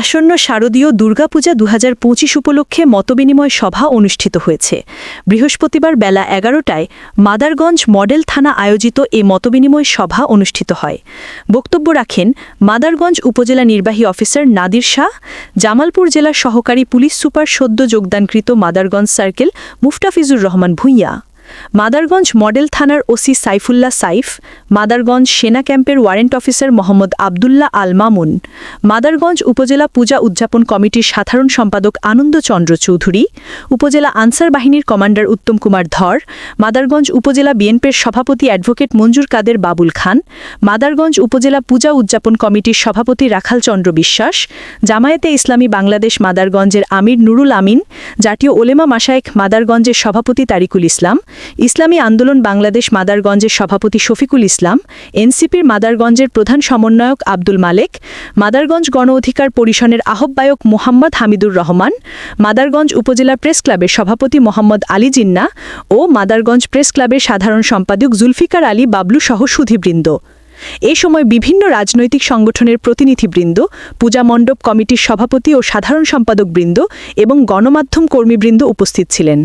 আসন্ন শারদীয় দুর্গাপূজা দু হাজার পঁচিশ উপলক্ষে মতবিনিময় সভা অনুষ্ঠিত হয়েছে। বৃহস্পতিবার বেলা এগারোটায় মাদারগঞ্জ মডেল থানা আয়োজিত এ মতবিনিময় সভা অনুষ্ঠিত হয়। বক্তব্য রাখেন মাদারগঞ্জ উপজেলা নির্বাহী অফিসার নাদির শাহ, জামালপুর জেলার সহকারী পুলিশ সুপার সদ্য যোগদানকৃত মাদারগঞ্জ সার্কেল মুফতাফিজুর রহমান ভূঁইয়া। মাদারগঞ্জ মডেল থানার ওসি সাইফুল্লাহ সাইফ, মাদারগঞ্জ সেনা ক্যাম্পের ওয়ারেন্ট অফিসার মোহাম্মদ আবদুল্লাহ আল মামুন, মাদারগঞ্জ উপজেলা পূজা উদযাপন কমিটির সাধারণ সম্পাদক আনন্দচন্দ্র চৌধুরী, উপজেলা আনসার বাহিনীর কমান্ডার উত্তম কুমার ধর, মাদারগঞ্জ উপজেলা বিএনপির সভাপতি অ্যাডভোকেট মঞ্জুর কাদের বাবুল খান, মাদারগঞ্জ উপজেলা পূজা উদযাপন কমিটির সভাপতি রাখাল চন্দ্র বিশ্বাস, জামায়াতে ইসলামী বাংলাদেশ মাদারগঞ্জের আমির নুরুল আমিন, জাতীয় ওলেমা মাসায়েক মাদারগঞ্জের সভাপতি তারিকুল ইসলাম ইসলামী আন্দোলন বাংলাদেশ মাদারগঞ্জের সভাপতি শফিকুল ইসলাম, এনসিপির মাদারগঞ্জের প্রধান সমন্বয়ক আব্দুল মালেক, মাদারগঞ্জ গণ অধিকার পরিষদের আহ্বায়ক মোহাম্মদ হামিদুর রহমান, মাদারগঞ্জ উপজেলা প্রেস ক্লাবের সভাপতি মোহাম্মদ আলী জিন্না ও মাদারগঞ্জ প্রেস ক্লাবের সাধারণ সম্পাদক জুলফিকার আলী বাবলু সহ সুধীবৃন্দ। এ সময় বিভিন্ন রাজনৈতিক সংগঠনের প্রতিনিধিবৃন্দ, পূজা মণ্ডপ কমিটির সভাপতি ও সাধারণ সম্পাদকবৃন্দ এবং গণমাধ্যম কর্মীবৃন্দ উপস্থিত ছিলেন।